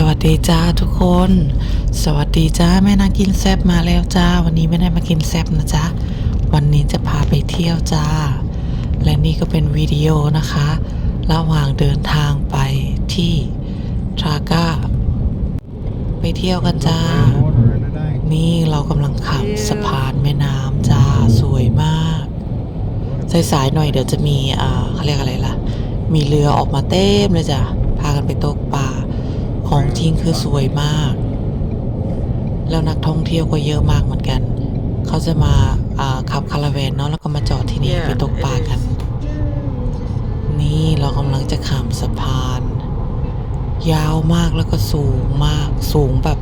สวัสดีจ้าทุกคน สวัสดีจ้าแม่นางกินแซบมาแล้วจ้า วันนี้ไม่ได้มากินแซบนะจ๊ะ วันนี้จะพาไปเที่ยวจ้า และนี่ก็เป็นวิดีโอนะคะ ระหว่างเดินทางไปที่ทราก้าไปเที่ยวกันจ้า นี่เรากำลังข้ามสะพานแม่น้ำจ้า สวยมากสายๆหน่อยเดี๋ยวจะมีอ่าเขาเรียกอะไรล่ะ มีเรือออกมาเต็มเลยจ้ะพากันไปตกปลา ของจริงคือสวยมาก แล้วนักท่องเที่ยวก็เยอะมากเหมือนกัน เขาจะมาอ่าขับคาราแวนเนาะแล้วก็มาจอดที่นี่ Yeah, ไปตกปลากัน นี่เรากำลังจะข้ามสะพาน ยาวมากแล้วก็สูงมากสูงแบบ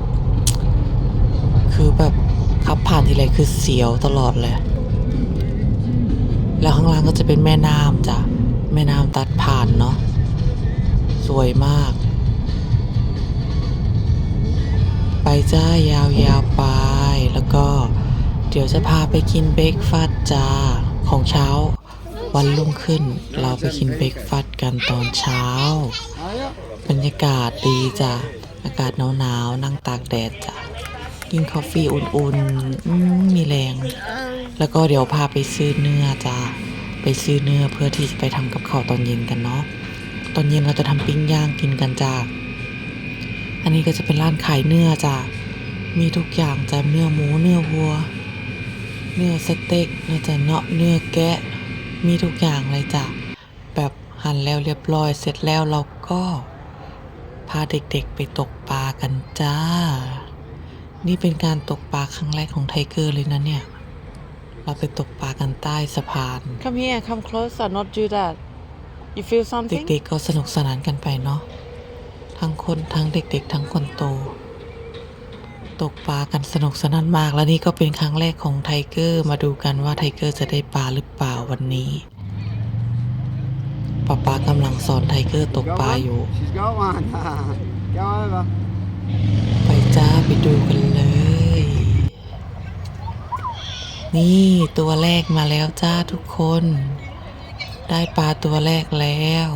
คือแบบขับผ่านทีไรคือเสียวตลอดเลย แล้วข้างล่างก็จะเป็นแม่น้ำจ้ะแม่น้ำตัดผ่านเนาะสวยมาก จ้ายาวๆไป แล้วก็เดี๋ยวจะพาไปกินเบรกฟาสจ้าของเช้า วันรุ่งขึ้นเราไปกินเบรกฟาสกันตอนเช้า บรรยากาศดีจ้ะอากาศหนาวๆนั่งตากแดดจ้ะกินกาแฟอุ่นๆมมีแรง แล้วก็เดี๋ยวพาไปซื้อเนื้อจ้าไปซื้อเนื้อเพื่อที่จะไปทำกับข้าวตอนเย็นกันเนาะตอนเย็นเราจะทำปิ้งย่างกินกันจ้า อันนี้ก็จะเป็นร้านขายเนื้อจ้ามีทุกอย่างจ้าเนื้อหมูเนื้อวัว เนื้อสเต็กเนื้อจะเนาะเนื้อแกะ มีทุกอย่างเลยจ้ะ แบบหั่นแล้วเรียบร้อยเสร็จแล้วเราก็พาเด็กๆไปตกปลากันจ้า นี่เป็นการตกปลาครั้งแรกของไทเกอร์เลยนะเนี่ย เราไปตกปลากันใต้สะพาน Come here, come closer, not do that. You feel something? เด็กๆก็สนุกสนานกันไปเนาะ ทั้งคนทั้งเด็กๆ ทั้งคนโต ตกปลากันสนุกสนานมาก และนี่ก็เป็นครั้งแรกของไทเกอร์ มาดูกันว่าไทเกอร์จะได้ปลาหรือเปล่าวันนี้ป๊าป๊ากำลังสอนไทเกอร์ตกปลาอยู่ ไปจ้าไปดูกันเลย นี่ตัวแรกมาแล้วจ้าทุกคน ได้ปลาตัวแรกแล้ว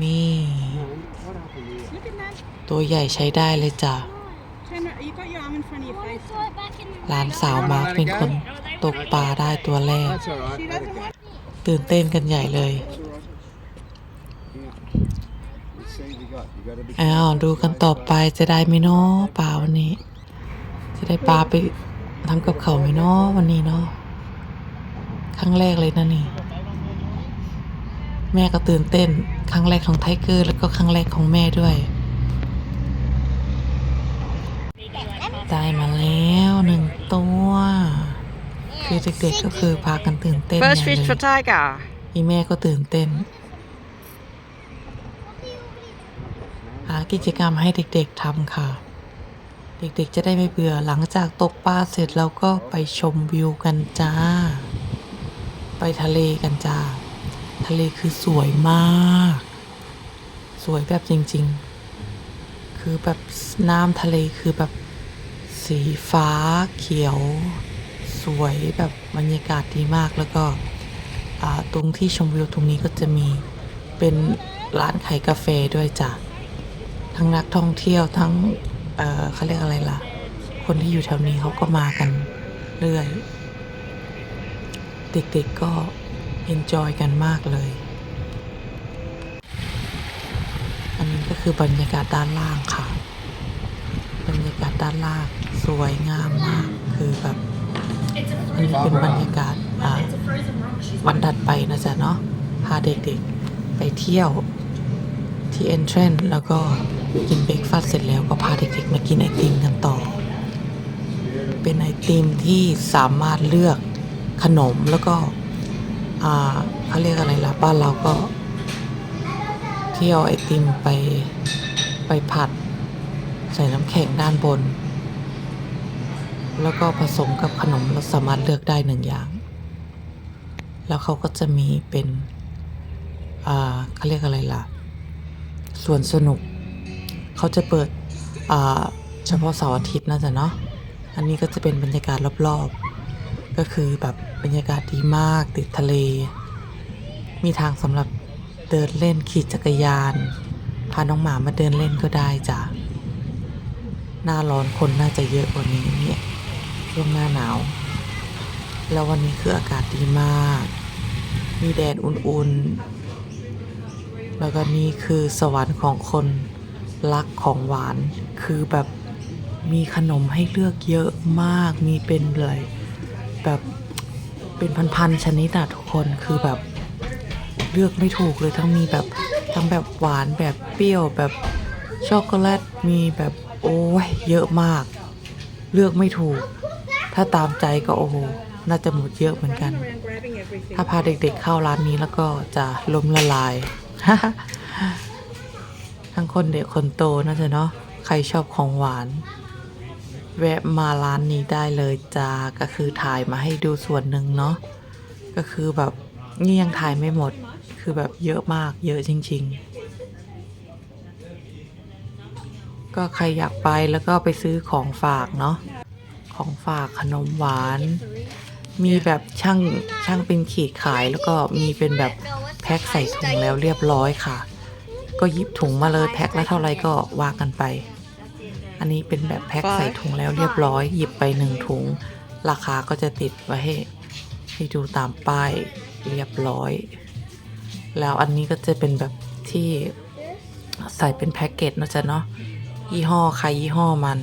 นี่ ตัวใหญ่ใช้ได้เลยจ้ะ หลานสาวมาร์คเป็นคนตกปลาได้ตัวแรก ตื่นเต้นกันใหญ่เลยอ้าวดูกันต่อไปจะได้ไหมเนาะปลาวันนี้ จะได้ปลาไปทำกับเขาไหมเนาะวันนี้เนาะครั้งแรกเลยนะนี่ แม่ก็ตื่นเต้น ครั้งแรกของไทเกอร์แล้วก็ครั้งแรกของแม่ด้วย ได้มาแล้วหนึ่งตัว คือเด็กๆก็คือพากันตื่นเต้น First ใหญ่ fish เล for ย tiger. อีแม่ก็ตื่นเต้น หากิจกรรมให้เด็กๆทำค่ะ เด็กๆจะได้ไม่เบื่อหลังจากตกปลาเสร็จเราก็ไปชมวิวกันจ้า ไปทะเลกันจ้า ทะเลคือสวยมาก สวยแบบจริง ๆ คือแบบน้ำทะเลคือแบบสีฟ้าเขียว สวยแบบบรรยากาศดีมากแล้วก็ตรงที่ชมวิวตรงนี้ก็จะมีเป็นร้านขายกาแฟด้วยจ้ะทั้งนักท่องเที่ยวทั้งเอ่อเขาเรียกอะไรล่ะ คนที่อยู่แถวนี้เขาก็มากันเรื่อย เด็กๆก็ เอนจอยกันมากเลย อันนี้ก็คือบรรยากาศด้านล่างค่ะ บรรยากาศด้านล่างสวยงามมาก คือแบบ อันนี้เป็นบรรยากาศวันถัดไปนะจ๊ะเนาะ พาเด็กๆ ไปเที่ยวที่ Entrance แล้วก็กินเบรกฟาสเสร็จแล้วก็พาเด็กๆ มากินไอติมกันต่อ เป็นไอติมที่สามารถเลือกขนมแล้วก็ อ่าเขาเรียกอะไรล่ะ บ้านเราก็ ที่เอาไอติมไปไปผัด ใส่น้ำแข็งด้านบน แล้วก็ผสมกับขนมเราสามารถเลือกได้หนึ่งอย่าง แล้วเขาก็จะมีเป็นอ่าเขาเรียกอะไรล่ะส่วนสนุก เขาจะเปิดอ่าเฉพาะเสาร์อาทิตย์นะจ๊ะเนาะ อันนี้ก็จะเป็นบรรยากาศรอบๆ ก็คือแบบบรรยากาศดีมากติดทะเล มีทางสำหรับเดินเล่นขี่จักรยาน พาน้องหมามาเดินเล่นก็ได้จ้ะ หน้าร้อนคนน่าจะเยอะกว่านี้เนี่ยช่วงหน้าหนาว แล้ววันนี้คืออากาศดีมาก มีแดดอุ่นๆ แล้วก็นี่คือสวรรค์ของคนรักของหวาน คือแบบมีขนมให้เลือกเยอะมาก มีเป็นเลย แบบเป็นพันๆชนิดอะทุกคนคือแบบเลือกไม่ถูกเลยทั้งมีแบบทั้งแบบหวานแบบเปรี้ยวแบบช็อกโกแลตมีแบบโอ้ยเยอะมาก เลือกไม่ถูก ถ้าตามใจก็โอ้โหน่าจะหมดเยอะเหมือนกัน ถ้าพาเด็กๆเข้าร้านนี้แล้วก็จะล้มละลาย ทั้งคนเด็กคนโตน่าจะเนาะใครชอบของหวาน แวะมาร้านนี้ได้เลยจ้าก็คือถ่ายมาให้ดูส่วนหนึ่งเนาะก็คือแบบนี่ยังถ่ายไม่หมดคือแบบเยอะมากเยอะจริง ๆ ก็ใครอยากไปแล้วก็ไปซื้อของฝากเนาะของฝากขนมหวาน มีแบบช่างช่างเป็นขีดขายแล้วก็มีเป็นแบบแพ็คใส่ถุงแล้วเรียบร้อยค่ะ ก็ยิบถุงมาเลยแพ็คและเท่าไรก็ว่ากันไป อันนี้เป็นแบบแพ็คใส่ถุงแล้วเรียบร้อย หยิบไปหนึ่งถุง ราคาก็จะติดไว้ให้ให้ดูตามป้ายเรียบร้อย แล้วอันนี้ก็จะเป็นแบบที่ใส่เป็นแพ็กเกจนะจ๊ะเนาะยี่ห้อใครยี่ห้อมัน